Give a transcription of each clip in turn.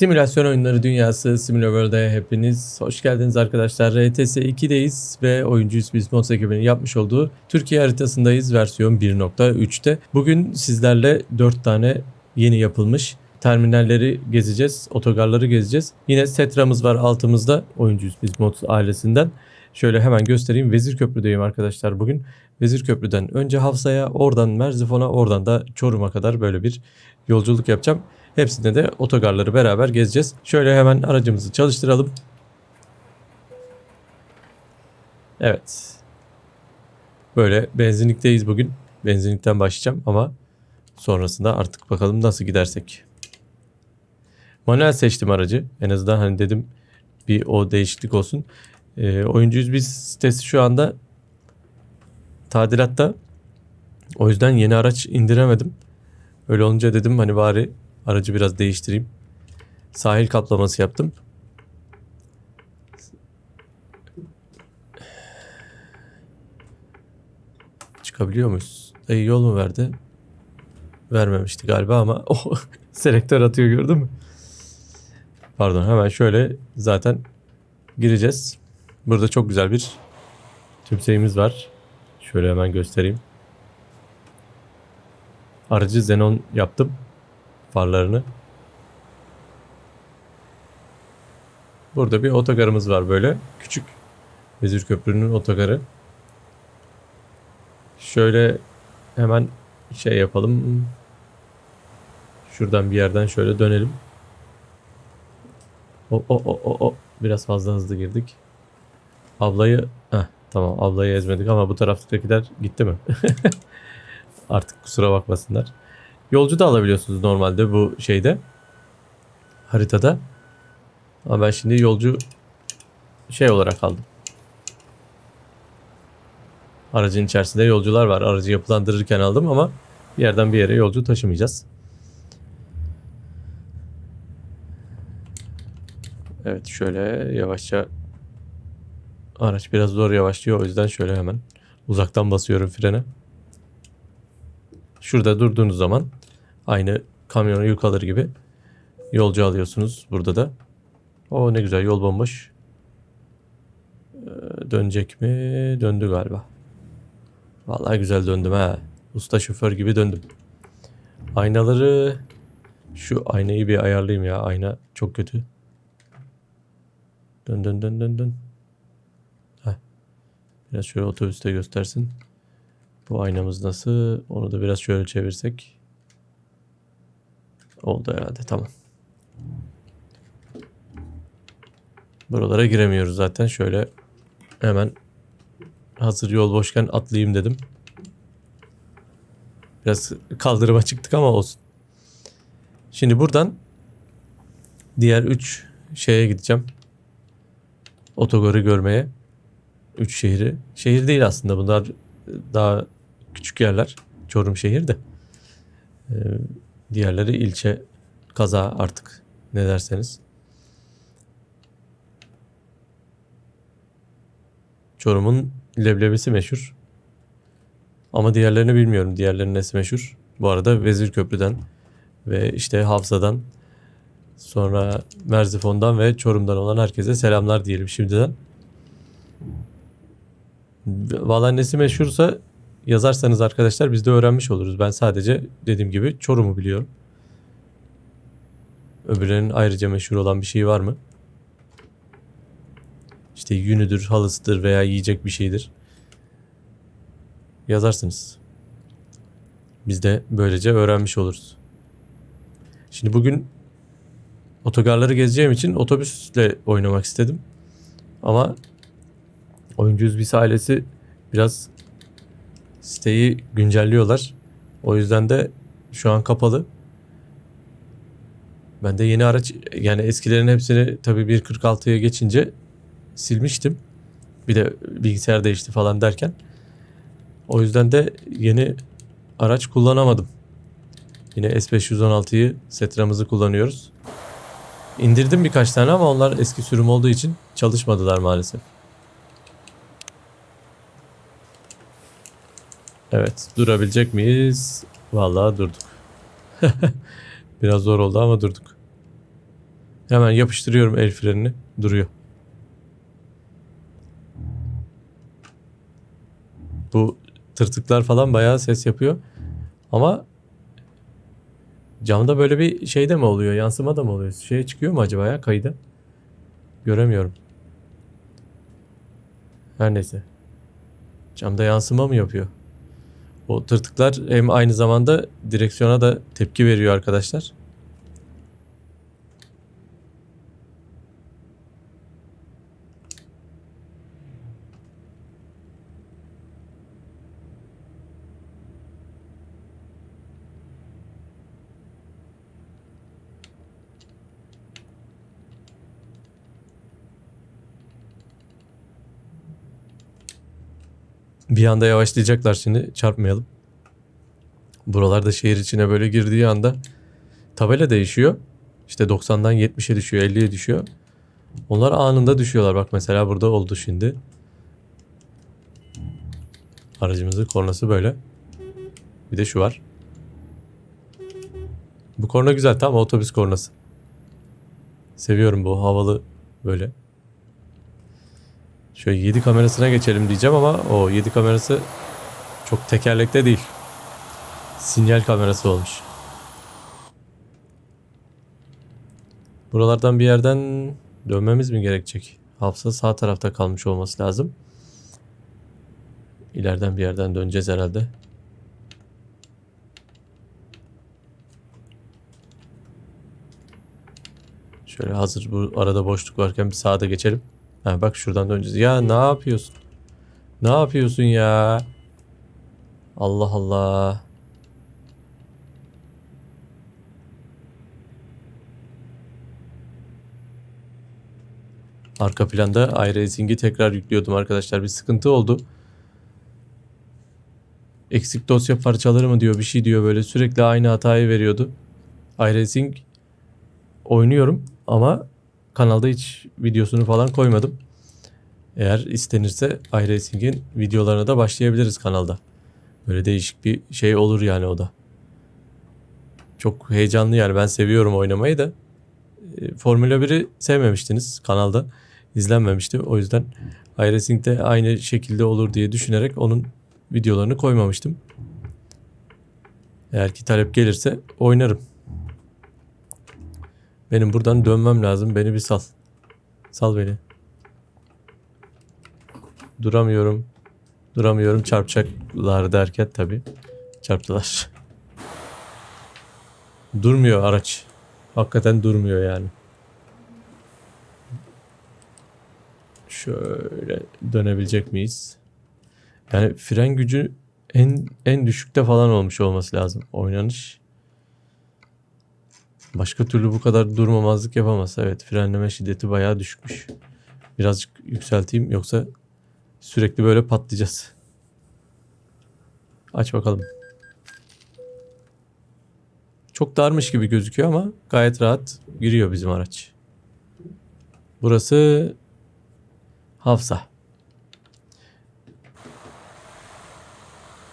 Simülasyon oyunları dünyası Simulaworld'e hepiniz hoş geldiniz arkadaşlar. RTS 2'deyiz ve oyuncuyuz biz Mods ekibinin yapmış olduğu Türkiye haritasındayız versiyon 1.3'te. Bugün sizlerle 4 tane yeni yapılmış terminalleri gezeceğiz, otogarları gezeceğiz. Yine Setra'mız var altımızda oyuncuyuz biz Mods ailesinden. Şöyle hemen göstereyim. Vezir Köprü'deyim arkadaşlar bugün. Vezir Köprü'den önce Hafsa'ya, oradan Merzifon'a, oradan da Çorum'a kadar böyle bir yolculuk yapacağım. Hepsinde de otogarları beraber gezeceğiz. Şöyle hemen aracımızı çalıştıralım. Evet. Böyle benzinlikteyiz bugün. Benzinlikten başlayacağım ama sonrasında artık bakalım nasıl gidersek. Manuel seçtim aracı. En azından hani dedim bir o değişiklik olsun. Ee, oyuncuyuz biz sitesi şu anda tadilatta. O yüzden yeni araç indiremedim. Öyle olunca dedim hani bari aracı biraz değiştireyim. Sahil kaplaması yaptım. Çıkabiliyor muyuz? Dayı yol mu verdi? Vermemişti galiba ama o selektör atıyor gördün mü? Pardon hemen şöyle zaten gireceğiz. Burada çok güzel bir tümseyimiz var. Şöyle hemen göstereyim. Aracı xenon yaptım. Farlarını. Burada bir otogarımız var böyle. Küçük. Vezir Köprü'nün otogarı. Şöyle hemen şey yapalım. Şuradan bir yerden şöyle dönelim. O o o o o biraz fazla hızlı girdik. Ablayı Heh, tamam ablayı ezmedik ama bu taraftakiler gitti mi? Artık kusura bakmasınlar. Yolcu da alabiliyorsunuz normalde bu şeyde. Haritada. Ama ben şimdi yolcu şey olarak aldım. Aracın içerisinde yolcular var. Aracı yapılandırırken aldım ama bir yerden bir yere yolcu taşımayacağız. Evet şöyle yavaşça araç biraz zor yavaşlıyor o yüzden şöyle hemen uzaktan basıyorum frene. Şurada durduğunuz zaman aynı kamyonu yük alır gibi yolcu alıyorsunuz burada da. O ne güzel yol bomboş. Ee, dönecek mi? Döndü galiba. Vallahi güzel döndüm ha. Usta şoför gibi döndüm. Aynaları şu aynayı bir ayarlayayım ya. Ayna çok kötü. Dön dön dön dön dön. Heh. Biraz şöyle otobüste göstersin. Bu aynamız nasıl? Onu da biraz şöyle çevirsek. Oldu herhalde tamam. Buralara giremiyoruz zaten. Şöyle hemen hazır yol boşken atlayayım dedim. Biraz kaldırıma çıktık ama olsun. Şimdi buradan diğer 3 şeye gideceğim. Otogarı görmeye. 3 şehri. Şehir değil aslında bunlar daha küçük yerler. Çorum şehir de. Ee, diğerleri ilçe, kaza artık ne derseniz. Çorum'un leblebisi meşhur. Ama diğerlerini bilmiyorum. Diğerlerinin nesi meşhur. Bu arada Vezir Köprü'den ve işte Havza'dan sonra Merzifon'dan ve Çorum'dan olan herkese selamlar diyelim şimdiden. Valla nesi meşhursa yazarsanız arkadaşlar biz de öğrenmiş oluruz. Ben sadece dediğim gibi Çorum'u biliyorum. Öbürlerinin ayrıca meşhur olan bir şey var mı? İşte yünüdür, halısıdır veya yiyecek bir şeydir. Yazarsınız. Biz de böylece öğrenmiş oluruz. Şimdi bugün otogarları gezeceğim için otobüsle oynamak istedim. Ama Oyuncuyuz Biz ailesi biraz siteyi güncelliyorlar. O yüzden de şu an kapalı. Ben de yeni araç yani eskilerin hepsini tabii 1.46'ya geçince silmiştim. Bir de bilgisayar değişti falan derken. O yüzden de yeni araç kullanamadım. Yine S516'yı Setra'mızı kullanıyoruz. İndirdim birkaç tane ama onlar eski sürüm olduğu için çalışmadılar maalesef. Evet durabilecek miyiz? Vallahi durduk. Biraz zor oldu ama durduk. Hemen yapıştırıyorum el frenini. Duruyor. Bu tırtıklar falan bayağı ses yapıyor. Ama camda böyle bir şey de mi oluyor? Yansıma da mı oluyor? Şey çıkıyor mu acaba ya kayıda? Göremiyorum. Her neyse. Camda yansıma mı yapıyor? O tırtıklar hem aynı zamanda direksiyona da tepki veriyor arkadaşlar. Bir anda yavaşlayacaklar şimdi çarpmayalım. Buralarda şehir içine böyle girdiği anda tabela değişiyor. İşte 90'dan 70'e düşüyor, 50'ye düşüyor. Onlar anında düşüyorlar. Bak mesela burada oldu şimdi. Aracımızın kornası böyle. Bir de şu var. Bu korna güzel. Tam otobüs kornası. Seviyorum bu havalı böyle. Şöyle 7 kamerasına geçelim diyeceğim ama o 7 kamerası çok tekerlekte değil. Sinyal kamerası olmuş. Buralardan bir yerden dönmemiz mi gerekecek? Hafıza sağ tarafta kalmış olması lazım. İleriden bir yerden döneceğiz herhalde. Şöyle hazır bu arada boşluk varken bir sağda geçelim. Ha bak şuradan döneceğiz. Ya ne yapıyorsun? Ne yapıyorsun ya? Allah Allah. Arka planda iRacing'i tekrar yüklüyordum arkadaşlar. Bir sıkıntı oldu. Eksik dosya parçaları mı diyor bir şey diyor böyle sürekli aynı hatayı veriyordu. iRacing oynuyorum ama kanalda hiç videosunu falan koymadım. Eğer istenirse iRacing'in videolarına da başlayabiliriz kanalda. Böyle değişik bir şey olur yani o da. Çok heyecanlı yani ben seviyorum oynamayı da. E, Formula 1'i sevmemiştiniz kanalda. izlenmemişti. O yüzden iRacing'de aynı şekilde olur diye düşünerek onun videolarını koymamıştım. Eğer ki talep gelirse oynarım. Benim buradan dönmem lazım. Beni bir sal. Sal beni. Duramıyorum. Duramıyorum çarpacaklar derken tabii. Çarptılar. Durmuyor araç. Hakikaten durmuyor yani. Şöyle dönebilecek miyiz? Yani fren gücü en en düşükte falan olmuş olması lazım oynanış. Başka türlü bu kadar durmamazlık yapamaz. Evet frenleme şiddeti bayağı düşükmüş. Birazcık yükselteyim yoksa sürekli böyle patlayacağız. Aç bakalım. Çok darmış gibi gözüküyor ama gayet rahat giriyor bizim araç. Burası Hafsa.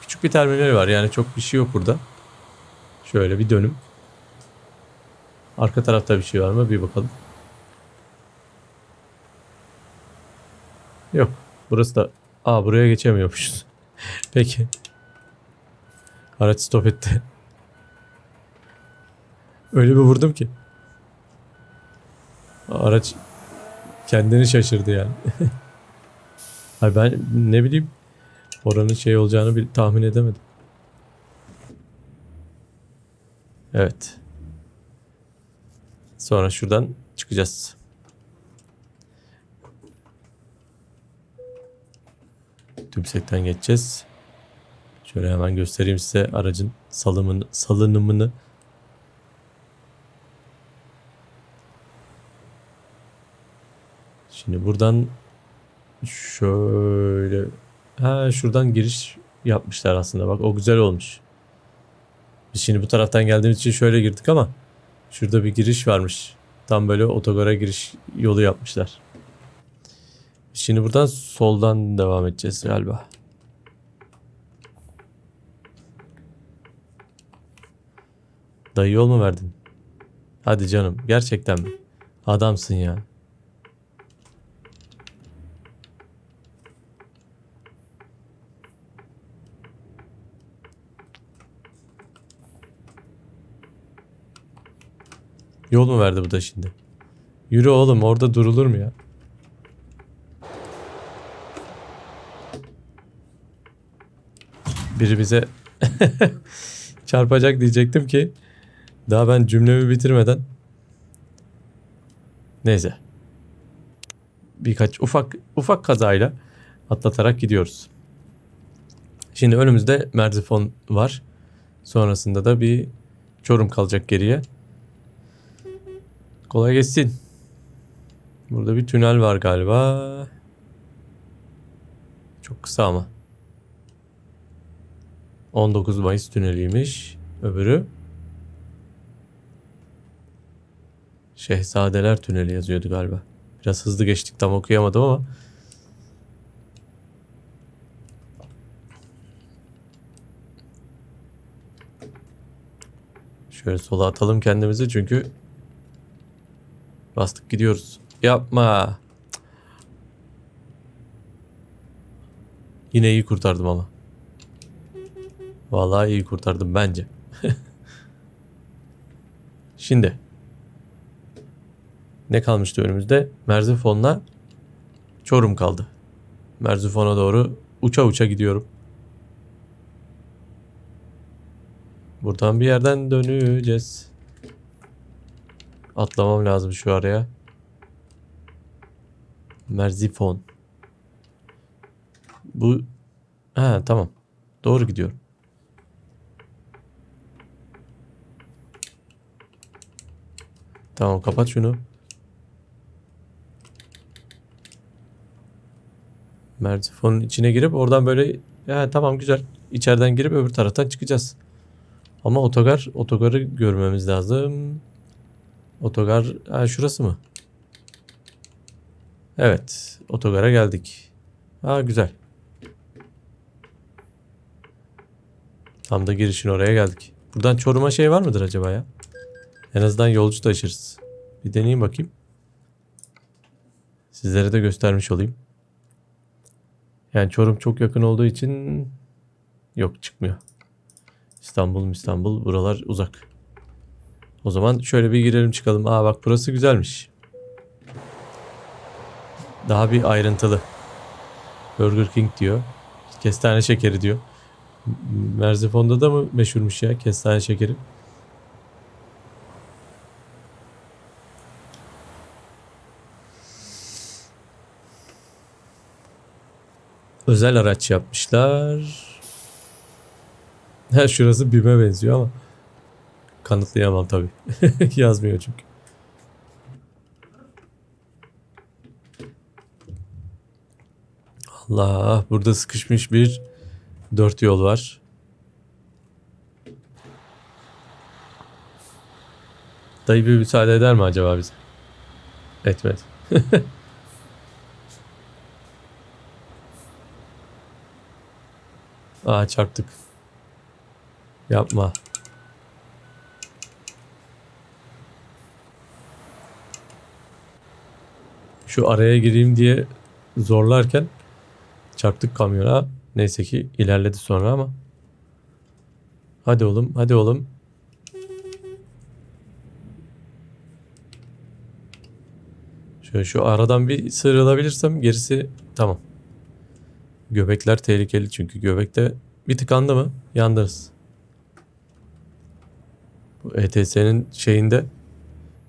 Küçük bir terminal var yani çok bir şey yok burada. Şöyle bir dönüm. Arka tarafta bir şey var mı? Bir bakalım. Yok. Burası da... Aa buraya geçemiyormuşuz. Peki. Araç stop etti. Öyle bir vurdum ki. Araç kendini şaşırdı yani. Ay ben ne bileyim oranın şey olacağını bir tahmin edemedim. Evet. Sonra şuradan çıkacağız. Tümsekten geçeceğiz. Şöyle hemen göstereyim size aracın salımını, salınımını. Şimdi buradan şöyle ha şuradan giriş yapmışlar aslında. Bak o güzel olmuş. Biz şimdi bu taraftan geldiğimiz için şöyle girdik ama şurada bir giriş varmış. Tam böyle otogara giriş yolu yapmışlar. Şimdi buradan soldan devam edeceğiz galiba. Dayı yol mu verdin? Hadi canım gerçekten mi? Adamsın ya. Yol mu verdi bu da şimdi? Yürü oğlum orada durulur mu ya? Biri bize çarpacak diyecektim ki daha ben cümlemi bitirmeden neyse birkaç ufak ufak kazayla atlatarak gidiyoruz. Şimdi önümüzde Merzifon var. Sonrasında da bir Çorum kalacak geriye. Kolay gelsin. Burada bir tünel var galiba. Çok kısa ama. 19 Mayıs tüneliymiş. Öbürü. Şehzadeler Tüneli yazıyordu galiba. Biraz hızlı geçtik tam okuyamadım ama. Şöyle sola atalım kendimizi çünkü bastık gidiyoruz. Yapma. Yine iyi kurtardım ama. Vallahi iyi kurtardım bence. Şimdi. Ne kalmıştı önümüzde? Merzifon'la Çorum kaldı. Merzifon'a doğru uça uça gidiyorum. Buradan bir yerden döneceğiz. Atlamam lazım şu araya. Merzifon. Bu ha tamam. Doğru gidiyorum. Tamam kapat şunu. Merzifon'un içine girip oradan böyle ya tamam güzel. İçeriden girip öbür taraftan çıkacağız. Ama otogar otogarı görmemiz lazım. Otogar ha, şurası mı? Evet, otogara geldik. Ha güzel. Tam da girişin oraya geldik. Buradan Çorum'a şey var mıdır acaba ya? En azından yolcu taşırız. Bir deneyeyim bakayım. Sizlere de göstermiş olayım. Yani Çorum çok yakın olduğu için yok çıkmıyor. İstanbul İstanbul buralar uzak. O zaman şöyle bir girelim çıkalım. Aa bak burası güzelmiş. Daha bir ayrıntılı. Burger King diyor. Kestane şekeri diyor. Merzifon'da da mı meşhurmuş ya kestane şekeri? Özel araç yapmışlar. Ha şurası BİM'e benziyor ama kanıtlayamam tabii. Yazmıyor çünkü. Allah burada sıkışmış bir dört yol var. Dayı bir müsaade eder mi acaba bize? Etmedi. Aa çarptık. Yapma. Şu araya gireyim diye zorlarken çarptık kamyona. Neyse ki ilerledi sonra ama. Hadi oğlum, hadi oğlum. Şöyle şu aradan bir sıyrılabilirsem gerisi tamam. Göbekler tehlikeli çünkü göbekte bir tıkandı mı yandınız. Bu ETS'nin şeyinde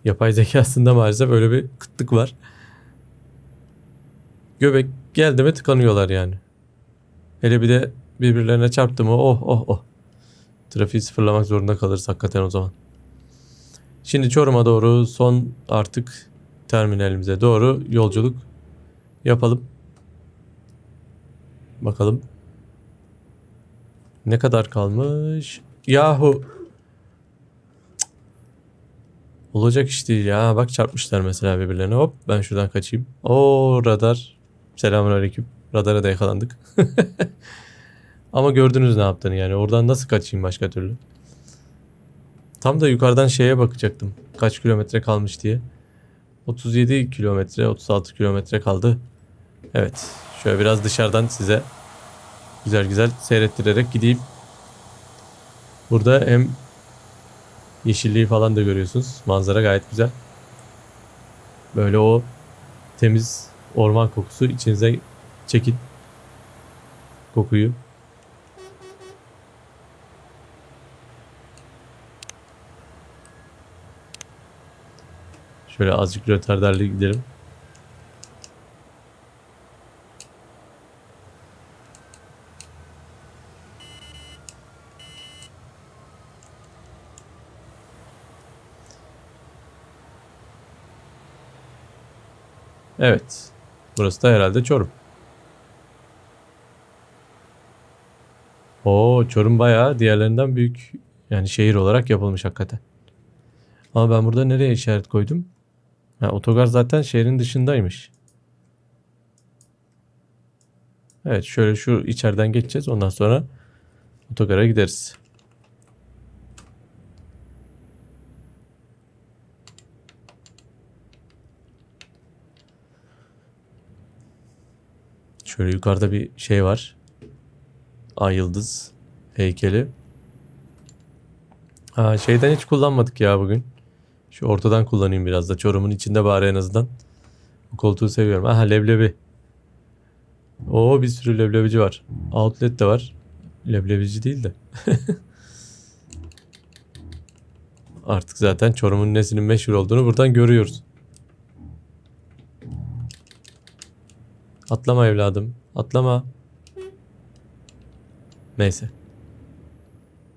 yapay zekasında maalesef öyle bir kıtlık var. Göbek geldi mi tıkanıyorlar yani. Hele bir de birbirlerine çarptı mı oh oh oh. Trafiği sıfırlamak zorunda kalırız hakikaten o zaman. Şimdi Çorum'a doğru son artık terminalimize doğru yolculuk yapalım. Bakalım. Ne kadar kalmış? Yahu. Olacak iş değil ya. Bak çarpmışlar mesela birbirlerine. Hop ben şuradan kaçayım. O radar. Selamünaleyküm. Radara da yakalandık. Ama gördünüz ne yaptığını yani. Oradan nasıl kaçayım başka türlü? Tam da yukarıdan şeye bakacaktım. Kaç kilometre kalmış diye. 37 kilometre, 36 kilometre kaldı. Evet. Şöyle biraz dışarıdan size güzel güzel seyrettirerek gideyim. Burada hem yeşilliği falan da görüyorsunuz. Manzara gayet güzel. Böyle o temiz orman kokusu içinize çekin kokuyu. Şöyle azıcık rötarderli gidelim. Evet. Burası da herhalde Çorum. Oo Çorum bayağı diğerlerinden büyük. Yani şehir olarak yapılmış hakikaten. Ama ben burada nereye işaret koydum? Ha, otogar zaten şehrin dışındaymış. Evet şöyle şu içeriden geçeceğiz. Ondan sonra otogara gideriz. Şöyle yukarıda bir şey var. Ay yıldız heykeli. Ha, şeyden hiç kullanmadık ya bugün. Şu ortadan kullanayım biraz da. Çorum'un içinde bari en azından. Bu koltuğu seviyorum. Aha leblebi. Oo bir sürü leblebici var. Outlet de var. Leblebici değil de. Artık zaten Çorum'un nesinin meşhur olduğunu buradan görüyoruz. Atlama evladım. Atlama. Neyse.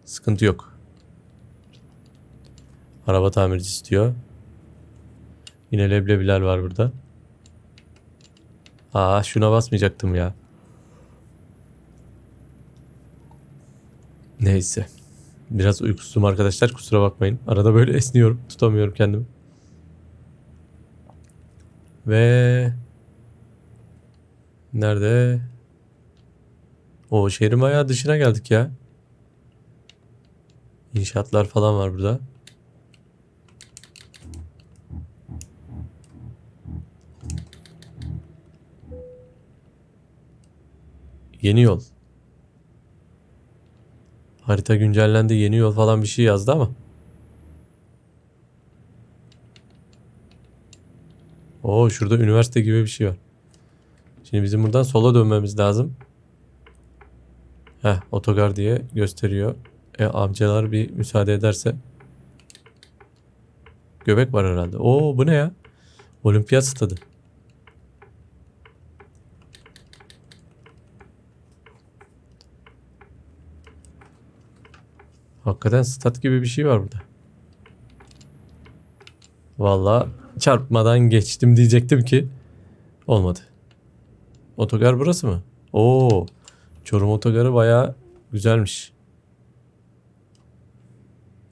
Sıkıntı yok. Araba tamircisi diyor. Yine leblebiler var burada. Aa şuna basmayacaktım ya. Neyse. Biraz uykusuzum arkadaşlar kusura bakmayın. Arada böyle esniyorum. Tutamıyorum kendimi. Ve Nerede? O şehrin bayağı dışına geldik ya. İnşaatlar falan var burada. Yeni yol. Harita güncellendi. Yeni yol falan bir şey yazdı ama. Oo şurada üniversite gibi bir şey var. Şimdi bizim buradan sola dönmemiz lazım. Heh otogar diye gösteriyor. E, amcalar bir müsaade ederse. Göbek var herhalde. Oo bu ne ya? Olimpiyat stadı. Hakikaten stat gibi bir şey var burada. Vallahi çarpmadan geçtim diyecektim ki olmadı. Otogar burası mı? Oo. Çorum otogarı bayağı güzelmiş.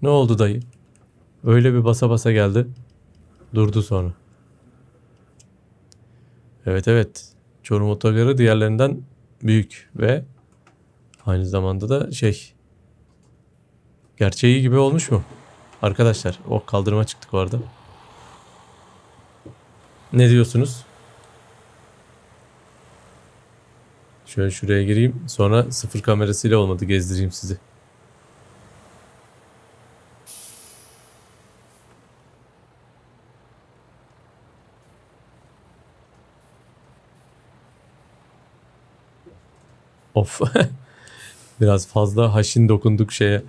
Ne oldu dayı? Öyle bir basa basa geldi. Durdu sonra. Evet evet. Çorum otogarı diğerlerinden büyük ve aynı zamanda da şey gerçeği gibi olmuş mu? Arkadaşlar o kaldırıma çıktık orada. Ne diyorsunuz? Şöyle şuraya gireyim. Sonra sıfır kamerasıyla olmadı gezdireyim sizi. Of. Biraz fazla haşin dokunduk şeye.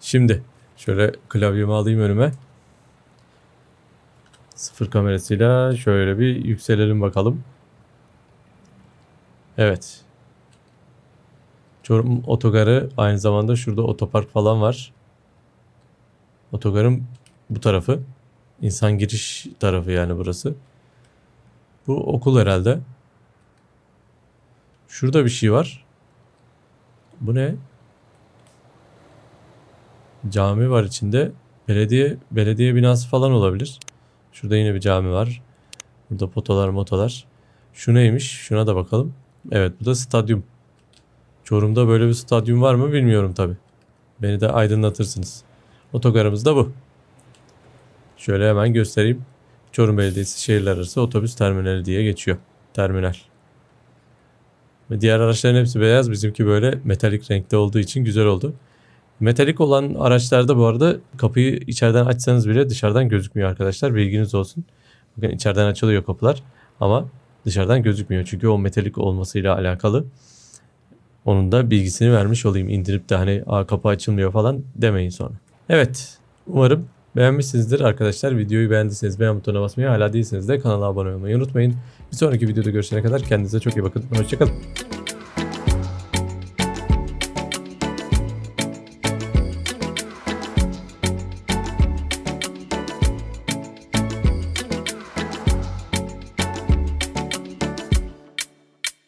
Şimdi şöyle klavyemi alayım önüme. Sıfır kamerasıyla şöyle bir yükselelim bakalım. Evet. Çorum otogarı aynı zamanda şurada otopark falan var. Otogarın bu tarafı. İnsan giriş tarafı yani burası. Bu okul herhalde. Şurada bir şey var. Bu ne? Cami var içinde. Belediye belediye binası falan olabilir. Şurada yine bir cami var. Burada potolar motolar. Şu neymiş? Şuna da bakalım. Evet bu da stadyum. Çorum'da böyle bir stadyum var mı bilmiyorum tabi. Beni de aydınlatırsınız. Otogarımız da bu. Şöyle hemen göstereyim. Çorum Belediyesi şehirler arası otobüs terminali diye geçiyor. Terminal. Ve diğer araçların hepsi beyaz. Bizimki böyle metalik renkte olduğu için güzel oldu. Metalik olan araçlarda bu arada kapıyı içeriden açsanız bile dışarıdan gözükmüyor arkadaşlar. Bilginiz olsun. Bakın içeriden açılıyor kapılar ama dışarıdan gözükmüyor. Çünkü o metalik olmasıyla alakalı. Onun da bilgisini vermiş olayım. İndirip de hani Aa, kapı açılmıyor falan demeyin sonra. Evet. Umarım beğenmişsinizdir arkadaşlar. Videoyu beğendiyseniz beğen butonuna basmayı hala değilseniz de kanala abone olmayı unutmayın. Bir sonraki videoda görüşene kadar kendinize çok iyi bakın. Hoşçakalın.